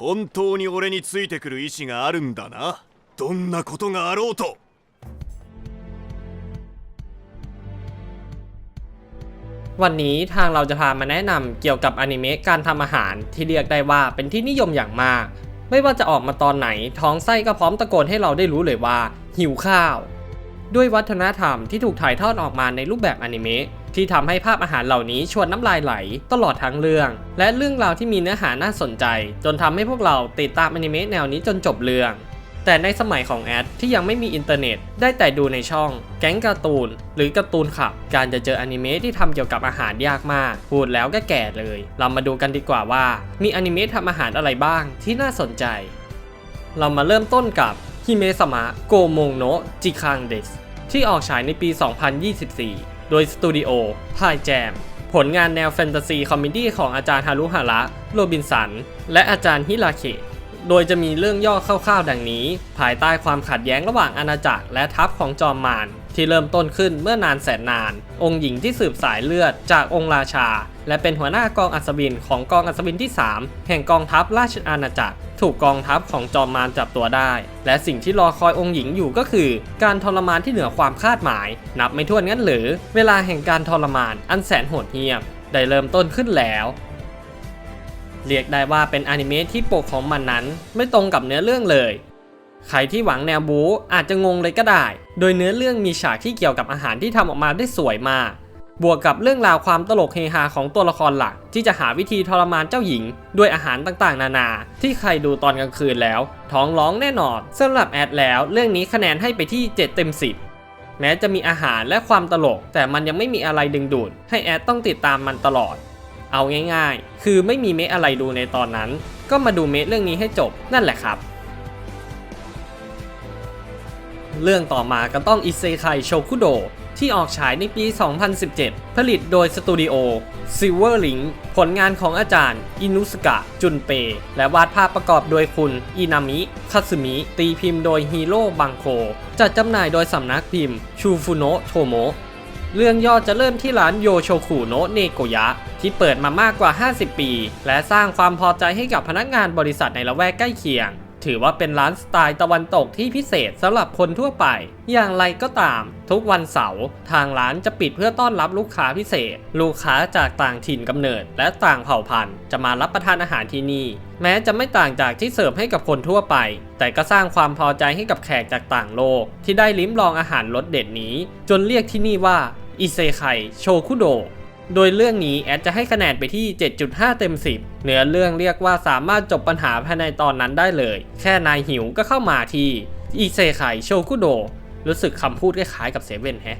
本当に俺についてくる意志があるんだなどんなことがあろうと วันนี้ทางเราจะพามาแนะนำเกี่ยวกับอนิเมะการทำอาหารที่เรียกได้ว่าเป็นที่นิยมอย่างมาก ไม่ว่าจะออกมาตอนไหน ท้องไส้ก็พร้อมตะโกนให้เราได้รู้เลยว่า หิวข้าว ด้วยวัฒนธรรมที่ถูกถ่ายทอดออกมาในรูปแบบอนิเมะ ที่ทำให้ภาพอาหารเหล่านี้ชวนน้ำลายไหล ตลอดทั้งเรื่อง และเรื่องราวที่มีเนื้อหาน่าสนใจ จนทำให้พวกเราติดตามอนิเมะแนวนี้จนจบเรื่องแต่ในสมัยของแอดที่ยังไม่มีอินเทอร์เน็ต ได้แต่ดูในช่อง แก๊งการ์ตูน หรือการ์ตูนขับ การจะเจออนิเมะที่ทำเกี่ยวกับอาหารยากมาก พูดแล้วก็แก่เลย เรามาดูกันดีกว่าว่า มีอนิเมะทำอาหารอะไรบ้างที่น่าสนใจ เรามาเริ่มต้นกับฮิเมสมะโกโมงโนะจิคังเดสที่ออกฉายในปี 2024 โดยสตูดิโอพายแจม ผลงานแนวแฟนตาซีคอมเมดี้ของอาจารย์ฮารุฮาระ โรบินสัน และอาจารย์ฮิราเคโดยจะมีเรื่องย่อคร่าวๆ ดังนี้ ภายใต้ความขัดแย้งระหว่างอาณาจักรและทัพของจอมมารที่เริ่มต้นขึ้นเมื่อนานแสนนาน องค์หญิงที่สืบสายเลือดจากองค์ราชา และเป็นหัวหน้ากองอัศวินของกองอัศวินที่ 3 แห่งกองทัพราชอาณาจักร ถูกกองทัพของจอมมารจับตัวได้ และสิ่งที่รอคอยองค์หญิงอยู่ก็คือ การทรมานที่เหนือความคาดหมาย นับไม่ถ้วนงั้นหรือ เวลาแห่งการทรมานอันแสนโหดเหี้ยม ได้เริ่มต้นขึ้นแล้วเรียกได้ว่าเป็นอนิเมะที่ปกของมันนั้น ไม่ตรงกับเนื้อเรื่องเลย ใครที่หวังแนวบู๊อาจจะงงเลยก็ได้ โดยเนื้อเรื่องมีฉากที่เกี่ยวกับอาหารที่ทำออกมาได้สวยมาก บวกกับเรื่องราวความตลกเฮฮาของตัวละครหลัก ที่จะหาวิธีทรมานเจ้าหญิง ด้วยอาหารต่างๆ นานา ที่ใครดูตอนกลางคืนแล้ว ท้องร้องแน่นอนสำหรับแอดแล้ว เรื่องนี้คะแนนให้ไปที่ 7 เต็ม 10แม้จะมีอาหารและความตลก แต่มันยังไม่มีอะไรดึงดูด ให้แอดต้องติดตามมันตลอด เอาง่ายๆ คือไม่มีเมะอะไรดูในตอนนั้น ก็มาดูเมะเรื่องนี้ให้จบนั่นแหละครับ เรื่องต่อมาก็ต้องอิเซไคโชคุโด ที่ออกฉายในปี 2017 ผลิตโดยสตูดิโอ Silver Link ผลงานของอาจารย์ อินุสกะ จุนเป และวาดภาพประกอบโดยคุณอินามิคาสึมิ ตีพิมพ์โดยฮีโร่บังโค จัดจำหน่ายโดยสำนักพิมพ์ ชูฟุโนะโทโมเรื่องย่อจะเริ่มที่ร้านโยโชคุโนะเนโกยะ ที่เปิดมามากกว่า 50 ปี และสร้างความพอใจให้กับพนักงานบริษัทในละแวกใกล้เคียง ถือว่าเป็นร้านสไตล์ตะวันตกที่พิเศษสำหรับคนทั่วไป อย่างไรก็ตาม ทุกวันเสาร์ทางร้านจะปิดเพื่อต้อนรับลูกค้าพิเศษ ลูกค้าจากต่างถิ่นกำเนิด และต่างเผ่าพันธุ์จะมารับประทานอาหารที่นี่ แม้จะไม่ต่างจากที่เสิร์ฟให้กับคนทั่วไป แต่ก็สร้างความพอใจให้กับแขกจากต่างโลก ที่ได้ลิ้มลองอาหารรสเด็ดนี้ จนเรียกที่นี่ว่าอิเซไคโชคุโด โดยเรื่องนี้แอดจะให้คะแนนไปที่ 7.5 เต็ม 10 เนื้อเรื่องเรียกว่าสามารถจบปัญหาภายในตอนนั้นได้เลย แค่นายหิวก็เข้ามาที่อิเซไคโชคุโด รู้สึกคำพูดคล้ายๆกับเซเว่นแฮะ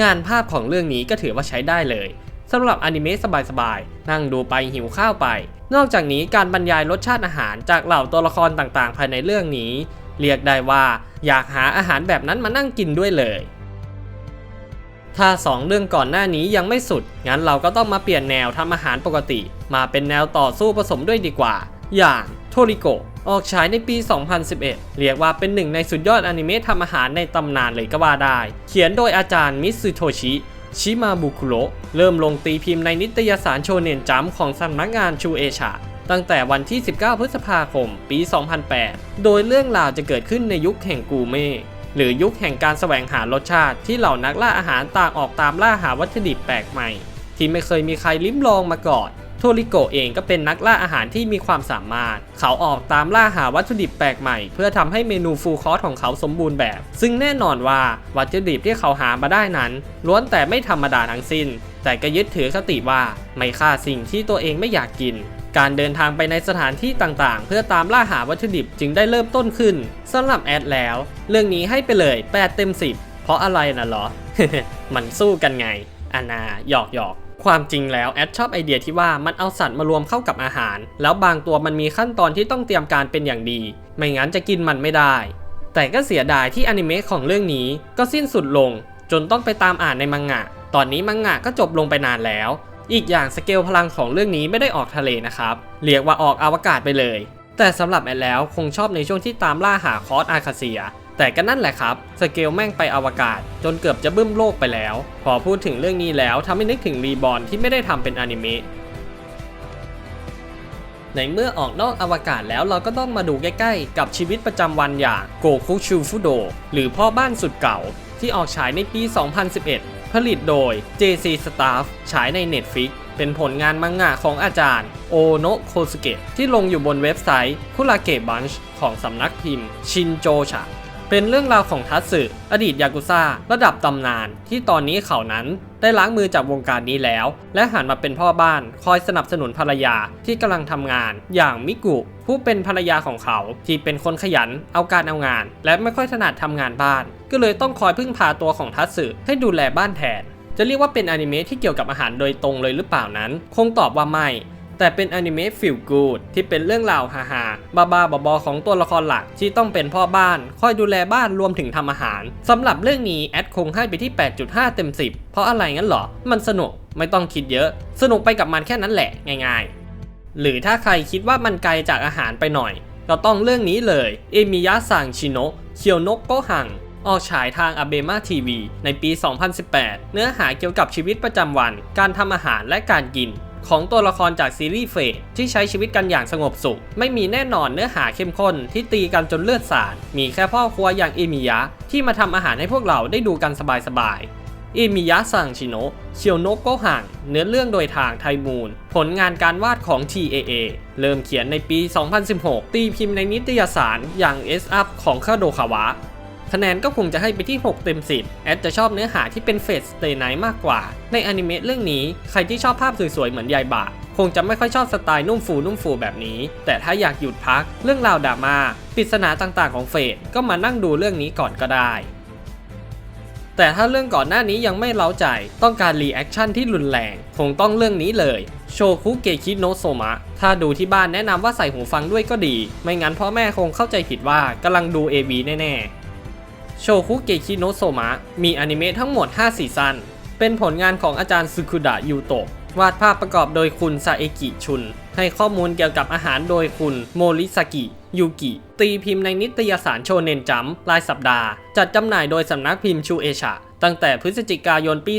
งานภาพของเรื่องนี้ก็ถือว่าใช้ได้เลยสำหรับอนิเมะสบายๆ นั่งดูไปหิวข้าวไป นอกจากนี้การบรรยายรสชาติอาหารจากเหล่าตัวละครต่างๆ ภายในเรื่องนี้ เรียกได้ว่าอยากหาอาหารแบบนั้นมานั่งกินด้วยเลย ถ้า 2 เรื่องก่อนหน้านี้ยังไม่สุด งั้นเราก็ต้องมาเปลี่ยนแนวทำอาหารปกติ มาเป็นแนวต่อสู้ผสมด้วยดีกว่า อย่างโทริโกออกฉายในปี 2011 เรียกว่าเป็นหนึ่งในสุดยอดอนิเมะทำอาหารในตำนานเลยก็ว่าได้ เขียนโดยอาจารย์มิสึโทชิชิมาบุคุโระเริ่มลงตีพิมพ์ในนิตยสารโชเนนจัมป์ของสำนักงานชูเอชาตั้งแต่วันที่ 19 พฤษภาคม ปี 2008 โดยเรื่องราวจะเกิดขึ้นในยุคแห่งกูเม่ หรือยุคแห่งการแสวงหารสชาติที่เหล่านักล่าอาหารต่างออกตามล่าหาวัตถุดิบแปลกใหม่ ที่ไม่เคยมีใครลิ้มลองมาก่อนโทริโกเองก็เป็นนักล่าอาหารที่มีความสามารถ เขาออกตามล่าหาวัตถุดิบแปลกใหม่ เพื่อทำให้เมนูฟูลคอร์สของเขาสมบูรณ์แบบ ซึ่งแน่นอนว่าวัตถุดิบที่เขาหามาได้นั้นล้วนแต่ไม่ธรรมดาทั้งสิ้น แต่ก็ยึดถือคติว่าไม่ฆ่าสิ่งที่ตัวเองไม่อยากกิน การเดินทางไปในสถานที่ต่างๆ เพื่อตามล่าหาวัตถุดิบจึงได้เริ่มต้นขึ้นสำหรับแอดแล้ว เรื่องนี้ให้ไปเลย 8 เต็ม 10 เพราะอะไรน่ะเหรอ มันสู้กันไงอานาหยอกหยอกความจริงแล้วแอดชอบไอเดียที่ว่ามันเอาสัตว์มารวมเข้ากับอาหาร แล้วบางตัวมันมีขั้นตอนที่ต้องเตรียมการเป็นอย่างดี ไม่งั้นจะกินมันไม่ได้ แต่ก็เสียดายที่อนิเมะของเรื่องนี้ก็สิ้นสุดลง จนต้องไปตามอ่านในมังงะ ตอนนี้มังงะก็จบลงไปนานแล้ว อีกอย่างสเกลพลังของเรื่องนี้ไม่ได้ออกทะเลนะครับเรียกว่าออกอวกาศไปเลย แต่สำหรับแอดแล้วคงชอบในช่วงที่ตามล่าหาคอสอาคาเซีย แต่ก็นั่นแหละครับ สเกลแม่งไปอวกาศ จนเกือบจะบึ้มโลกไปแล้ว พอพูดถึงเรื่องนี้แล้วทำให้นึกถึงรีบอ n ที่ไม่ได้ทำเป็นอนิเมะในเมื่อออกนอกอวกาศแล้วเราก็ต้องมาดูใกล้ๆ กับชีวิตประจำวันอย่างโกคุชูฟุโดหรือพ่อบ้านสุดเก่าที่ออกฉายในปี 2011 ผลิตโดย JC Staff ฉายใน Netflix เป็นผลงานมังงะของอาจารย์ โอโนะโคสเกะที่ลงอยู่บนเว็บไซต์คุราเกะบันช์ของสำนักพิมพ์ ชินโจชะ เป็นเรื่องราวของทัตสึอดีตยากุซ่าระดับตำนาน ที่ตอนนี้เขานั้นได้ล้างมือจากวงการนี้แล้ว และหันมาเป็นพ่อบ้านคอยสนับสนุนภรรยาที่กำลังทำงาน อย่างมิกุ ผู้เป็นภรรยาของเขา ที่เป็นคนขยันเอาการเอางาน และไม่ค่อยถนัดทำงานบ้าน ก็เลยต้องคอยพึ่งพาตัวของทัตสึให้ดูแลบ้านแทนจะเรียกว่าเป็นอนิเมะที่เกี่ยวกับอาหารโดยตรงเลยหรือเปล่านั้น คงตอบว่าไม่ แต่เป็นอนิเมะฟิลกูดที่เป็นเรื่องราวฮาฮาบาบาบอๆของตัวละครหลักที่ต้องเป็นพ่อบ้าน คอยดูแลบ้านรวมถึงทำอาหารสำหรับเรื่องนี้แอดคงให้ไปที่ 8.5 เต็ม 10 เพราะอะไรงั้นเหรอ มันสนุกไม่ต้องคิดเยอะ สนุกไปกับมันแค่นั้นแหละง่ายๆ หรือถ้าใครคิดว่ามันไกลจากอาหารไปหน่อย ก็ต้องเรื่องนี้เลยเอมิยะซังชิโนะเคียวโนะโกหังออกฉายทาง a b e m a TV ในปี 2018 เนื้อหาเกี่ยวกับชีวิตประจำวัน การทำอาหารและการกิน ของตัวละครจากซีรีส์เฟดที่ใช้ชีวิตกันอย่างสงบสุข ไม่มีแน่นอนเนื้อหาเข้มข้นที่ตีกันจนเลือดสาด มีแค่พ่อครัวอย่างเอมิยะ ที่มาทำอาหารให้พวกเราได้ดูกันสบายๆเอมิยะซังชิโนะเชียวโนโกหังเนื้อเรื่องโดยทางไทมูนผลงานการวาดของ TAA เริ่มเขียนในปี 2016 ตีพิมพ์ในนิตยสารอย่าง S Up ของคาโดคาวะ คะแนนก็คงจะให้ไปที่ 6 เต็ม 10 แอดจะชอบเนื้อหาที่เป็นเฟสสเตย์ไนท์มากกว่า ในอนิเมะเรื่องนี้ใครที่ชอบภาพสวยๆ เหมือนยายบะคงจะไม่ค่อยชอบสไตล์นุ่มฟูนุ่มฟูแบบนี้ แต่ถ้าอยากหยุดพักเรื่องราวดราม่าปริศนาต่างๆของเฟสก็มานั่งดูเรื่องนี้ก่อนก็ได้ แต่ถ้าเรื่องก่อนหน้านี้ยังไม่เล้าใจ ต้องการรีแอคชั่นที่รุนแรง คงต้องเรื่องนี้เลย โชคุเกคิโนโซมะ ถ้าดูที่บ้านแนะนำว่าใส่หูฟังด้วยก็ดี ไม่งั้นพ่อแม่คงเข้าใจผิดว่ากำลังดู AV แน่ๆ โชคุเกคิโนโซมะ มีอนิเมะทั้งหมด 5 ซีซัน เป็นผลงานของอาจารย์ซึคุดะยูโตะ วาดภาพประกอบโดยคุณซาเอกิชุน ให้ข้อมูลเกี่ยวกับอาหารโดยคุณโมริสกิ ยูกิ ตีพิมพ์ในนิตยสารโชเนนจัมรายสัปดาห์ จัดจำหน่ายโดยสำนักพิมพ์ชูเอชะ ตั้งแต่พฤศจิกายนปี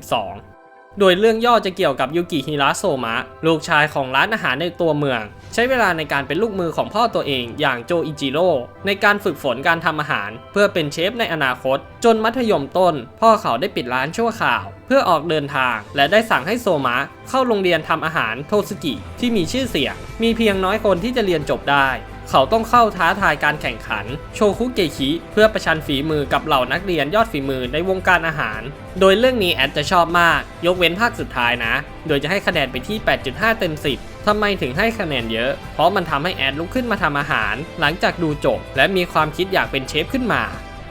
2012 โดยเรื่องย่อจะเกี่ยวกับยูกิฮิระโซมะ ลูกชายของร้านอาหารในตัวเมือง ใช้เวลาในการเป็นลูกมือของพ่อตัวเองอย่างโจอิจิโร่ในการฝึกฝนการทำอาหาร เพื่อเป็นเชฟในอนาคต จนมัธยมต้น พ่อเขาได้ปิดร้านชั่วคราว เพื่อออกเดินทาง และได้สั่งให้โซมะเข้าโรงเรียนทำอาหารโทสกิที่มีชื่อเสียง มีเพียงน้อยคนที่จะเรียนจบได้ เขาต้องเข้าท้าทายการแข่งขัน โชคุเกคิเพื่อประชันฝีมือกับเหล่านักเรียนยอดฝีมือในวงการอาหาร โดยเรื่องนี้แอดจะชอบมาก ยกเว้นภาคสุดท้ายนะ โดยจะให้คะแนนไปที่ 8.5 เต็ม 10 ทำไมถึงให้คะแนนเยอะ เพราะมันทำให้แอดลุกขึ้นมาทำอาหาร หลังจากดูจบ และมีความคิดอยากเป็นเชฟขึ้นมา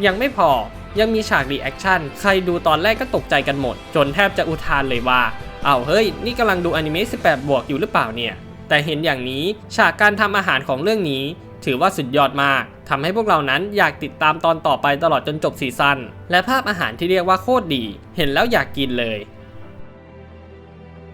ยังไม่พอยังมีฉากรีแอคชั่น ใครดูตอนแรกก็ตกใจกันหมด จนแทบจะอุทานเลยว่าอ้าวเฮ้ย นี่กำลังดูอนิเมะ 18 บวกอยู่หรือเปล่าเนี่ย แต่เห็นอย่างนี้ฉากการทำอาหารของเรื่องนี้ ถือว่าสุดยอดมากทำให้พวกเรานั้นอยากติดตามตอนต่อไปตลอดจนจบซีซั่นและภาพอาหารที่เรียกว่าโคตรดี เห็นแล้วอยากกินเลย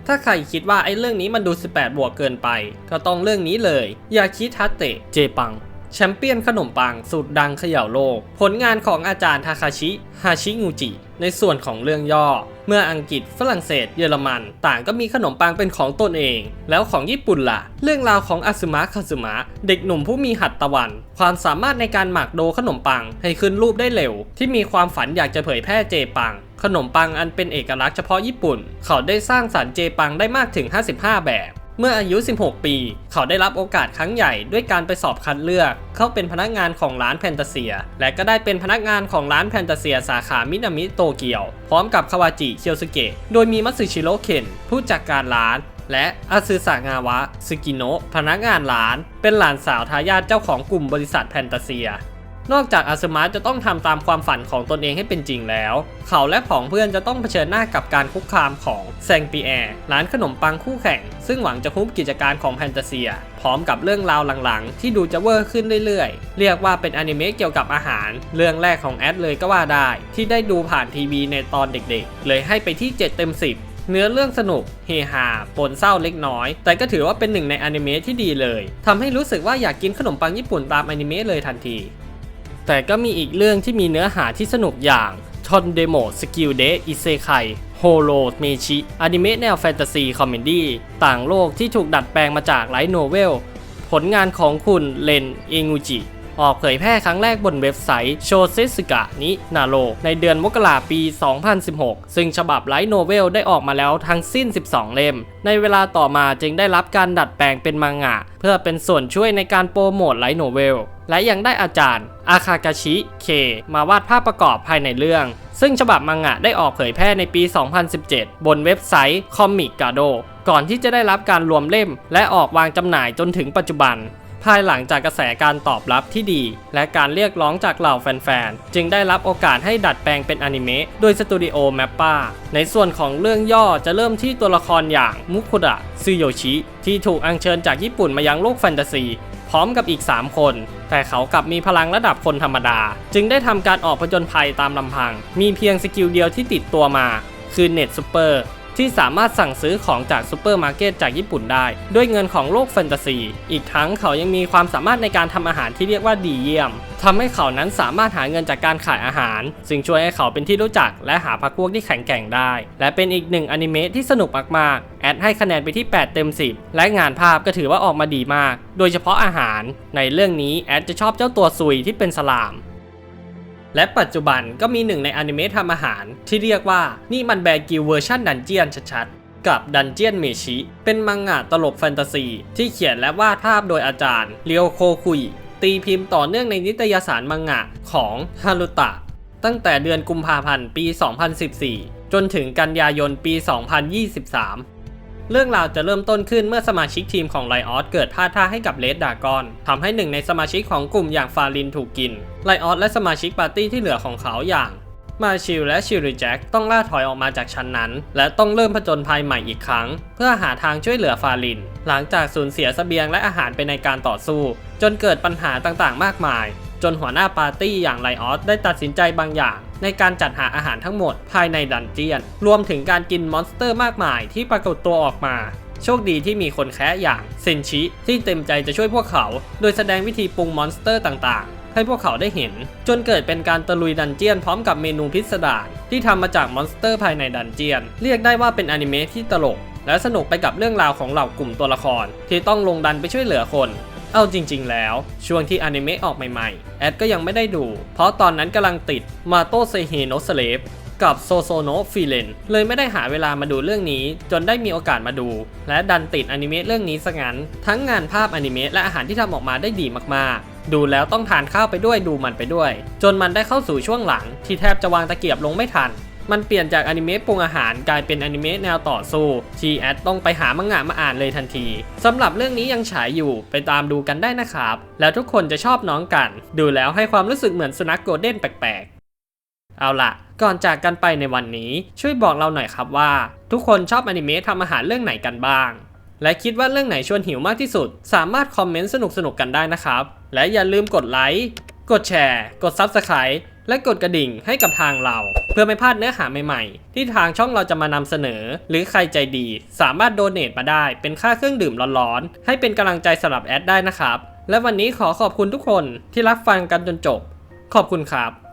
ถ้าใครคิดว่าไอ้เรื่องนี้มันดู 18 บวกเกินไป ก็ต้องเรื่องนี้เลยยาคิทัตเตะเจปัง แชมเปี้ยนขนมปังสูตรดังเขย่าโลก ผลงานของอาจารย์ทาคาชิฮาชิงูจิ ในส่วนของเรื่องย่อ เมื่ออังกฤษฝรั่งเศส เยอรมัน ต่างก็มีขนมปังเป็นของตนเอง แล้วของญี่ปุ่นล่ะ เรื่องราวของอาซึมะคาซึมะ เด็กหนุ่มผู้มีหัตถวัน ความสามารถในการหมักโดขนมปังให้ขึ้นรูปได้เร็ว ที่มีความฝันอยากจะเผยแพร่เจปัง ขนมปังอันเป็นเอกลักษณ์เฉพาะญี่ปุ่น เขาได้สร้างสรรค์เจปังได้มากถึง 55 แบบ เมื่ออายุ 16 ปี เขาได้รับโอกาสครั้งใหญ่ด้วยการไปสอบคัดเลือก เข้าเป็นพนักงานของร้านแพนตาเซีย และก็ได้เป็นพนักงานของร้านแพนตาเซีย สาขามินามิโตเกียว พร้อมกับคาวาจิเคียวสเกะ โดยมีมัตสึชิโร่เคนผู้จัดการร้าน และอาซึสางาวะซึกิโนะพนักงานร้าน เป็นหลานสาวทายาทเจ้าของกลุ่มบริษัทแพนตาเซีย นอกจากอาซึมะจะต้องทำตามความฝันของตนเองให้เป็นจริงแล้ว เขาและผองเพื่อนจะต้องเผชิญหน้ากับการคุกคามของแซงปีแอร์ร้านขนมปังคู่แข่ง ซึ่งหวังจะคุบกิจการของแพนตาเซีย พร้อมกับเรื่องราวหลังๆ ที่ดูจะเวอร์ขึ้นเรื่อยๆ เรียกว่าเป็นอนิเมะเกี่ยวกับอาหาร เรื่องแรกของแอดเลยก็ว่าได้ ที่ได้ดูผ่านทีวีในตอนเด็กๆ เลยให้ไปที่ 7 เต็ม 10เนื้อเรื่องสนุกเฮฮาปนเศร้าเล็กน้อย แต่ก็ถือว่าเป็นหนึ่งในอนิเมะที่ดีเลยทำให้รู้สึกว่าอยากกินขนมปังญี่ปุ่นตามอนิเมะเลยทันที แต่ก็มีอีกเรื่องที่มีเนื้อหาที่สนุกอย่างทอนเดโมสกิลเดอิเซไคโฮโลเมชิอนิเมะแนวแฟนตาซีคอมเมดี้ต่างโลกที่ถูกดัดแปลงมาจากไลท์โนเวล ผลงานของคุณเลนเองูจิ ออกเผยแพร่ครั้งแรกบนเว็บไซต์โชเซสึกะนินาโรในเดือนมกราปี 2016 ซึ่งฉบับไลท์โนเวลได้ออกมาแล้วทั้งสิ้น 12 เล่ม ในเวลาต่อมาจึงได้รับการดัดแปลงเป็นมังงะ เพื่อเป็นส่วนช่วยในการโปรโมทไลท์โนเวล และยังได้อาจารย์อาคากาชิเคมาวาดภาพประกอบภายในเรื่อง ซึ่งฉบับมังงะได้ออกเผยแพร่ในปี 2017 บนเว็บไซต์คอมิกกาโดก่อนที่จะได้รับการรวมเล่ม และออกวางจำหน่ายจนถึงปัจจุบัน ภายหลังจากกระแสการตอบรับที่ดี และการเรียกร้องจากเหล่าแฟนๆ จึงได้รับโอกาสให้ดัดแปลงเป็นอนิเมะโดยสตูดิโอแมปป้าในส่วนของเรื่องย่อจะเริ่มที่ตัวละครอย่างมุคุดะซึโยชิที่ถูกอัญเชิญจากญี่ปุ่นมายังโลกแฟนตาซี พร้อมกับอีก 3 คน แต่เขากลับมีพลังระดับคนธรรมดา จึงได้ทำการออกผจญภัยตามลำพัง มีเพียงสกิลเดียวที่ติดตัวมา คือเน็ตซูเปอร์ ที่สามารถสั่งซื้อของจากซูเปอร์มาร์เก็ตจากญี่ปุ่นได้ ด้วยเงินของโลกแฟนตาซี อีกทั้งเขายังมีความสามารถในการทำอาหารที่เรียกว่าดีเยี่ยมทำให้เขานั้นสามารถหาเงินจากการขายอาหาร ซึ่งช่วยให้เขาเป็นที่รู้จักและหาพักพวกที่แข็งแกร่งได้ และเป็นอีกหนึ่งอนิเมะที่สนุกมากๆ แอดให้คะแนนไปที่ 8 เต็ม 10 และงานภาพก็ถือว่าออกมาดีมาก โดยเฉพาะอาหาร ในเรื่องนี้แอดจะชอบเจ้าตัวซุยที่เป็นสลาม และปัจจุบันก็มีหนึ่งในอนิเมะทำอาหาร ที่เรียกว่านี่มันแบกิวเวอร์ชันดันเจียนชัดๆ กับดันเจียนเมชิ เป็นมังงะตลกแฟนตาซี ที่เขียนและวาดภาพโดยอาจารย์เรียวโคคุยตีพิมพ์ต่อเนื่องในนิตยสารมังงะของฮารุตะ ตั้งแต่เดือนกุมภาพันธ์ปี 2014 จนถึงกันยายนปี 2023เรื่องราวจะเริ่มต้นขึ้นเมื่อสมาชิกทีมของไลออสเกิดพลาดท่าให้กับเลดดากอนทำให้หนึ่งในสมาชิกของกลุ่มอย่างฟารินถูกกิน ไลออสและสมาชิกปาร์ตี้ที่เหลือของเขาอย่าง มาชิลและชิริแจ็คต้องล่าถอยออกมาจากชั้นนั้น และต้องเริ่มผจญภัยใหม่อีกครั้ง เพื่อหาทางช่วยเหลือฟาริน หลังจากสูญเสียเสบียงและอาหารไปในการต่อสู้ จนเกิดปัญหาต่างๆ มากมาย จนหัวหน้าปาร์ตี้อย่างไลออสได้ตัดสินใจบางอย่าง ในการจัดหาอาหารทั้งหมดภายในดันเจียน รวมถึงการกินมอนสเตอร์มากมายที่ปรากฏตัวออกมาโชคดีที่มีคนแค้อย่างเซนชิ ที่เต็มใจจะช่วยพวกเขา โดยแสดงวิธีปรุงมอนสเตอร์ต่างๆ ให้พวกเขาได้เห็น จนเกิดเป็นการตะลุยดันเจียนพร้อมกับเมนูพิสดารที่ทำมาจากมอนสเตอร์ภายในดันเจียน เรียกได้ว่าเป็นอนิเมะที่ตลก และสนุกไปกับเรื่องราวของเหล่ากลุ่มตัวละคร ที่ต้องลงดันไปช่วยเหลือคนเอาจริง ๆ แล้ว ช่วงที่อนิเมะออกใหม่ๆ แอดก็ยังไม่ได้ดู เพราะตอนนั้นกำลังติดมาโตเซเฮโนสเลฟกับโซโซโนฟิเลนเลยไม่ได้หาเวลามาดูเรื่องนี้ จนได้มีโอกาสมาดู และดันติดอนิเมะเรื่องนี้ซะงั้น ทั้งงานภาพอนิเมะและอาหารที่ทำออกมาได้ดีมากๆ ดูแล้วต้องทานข้าวไปด้วยดูมันไปด้วย จนมันได้เข้าสู่ช่วงหลัง ที่แทบจะวางตะเกียบลงไม่ทัน มันเปลี่ยนจากอนิเมะปรุงอาหารกลายเป็นอนิเมะแนวต่อสู้ที่แอดต้องไปหามังงะมาอ่านเลยทันทีสำหรับเรื่องนี้ยังฉายอยู่ไปตามดูกันได้นะครับ แล้วทุกคนจะชอบน้องกัน ดูแล้วให้ความรู้สึกเหมือนสุนัขโกลเด้นแปลกๆ เอาล่ะก่อนจากกันไปในวันนี้ช่วยบอกเราหน่อยครับว่า ทุกคนชอบอนิเมะทำอาหารเรื่องไหนกันบ้าง และคิดว่าเรื่องไหนชวนหิวมากที่สุด สามารถคอมเมนต์สนุกๆกันได้นะครับ และอย่าลืมกดไลค์ กดแชร์ กด Subscribe และกดกระดิ่งให้กับทางเรา เพื่อไม่พลาดเนื้อหาใหม่ๆ ที่ทางช่องเราจะมานำเสนอ หรือใครใจดี สามารถโดเน a มาได้เป็นค่าเครื่องดื่มร้อนๆ ให้เป็นกำลังใจสำหรับแอดได้นะครับ และวันนี้ขอขอบคุณทุกคนที่รับฟังกันจนจบ ขอบคุณครับ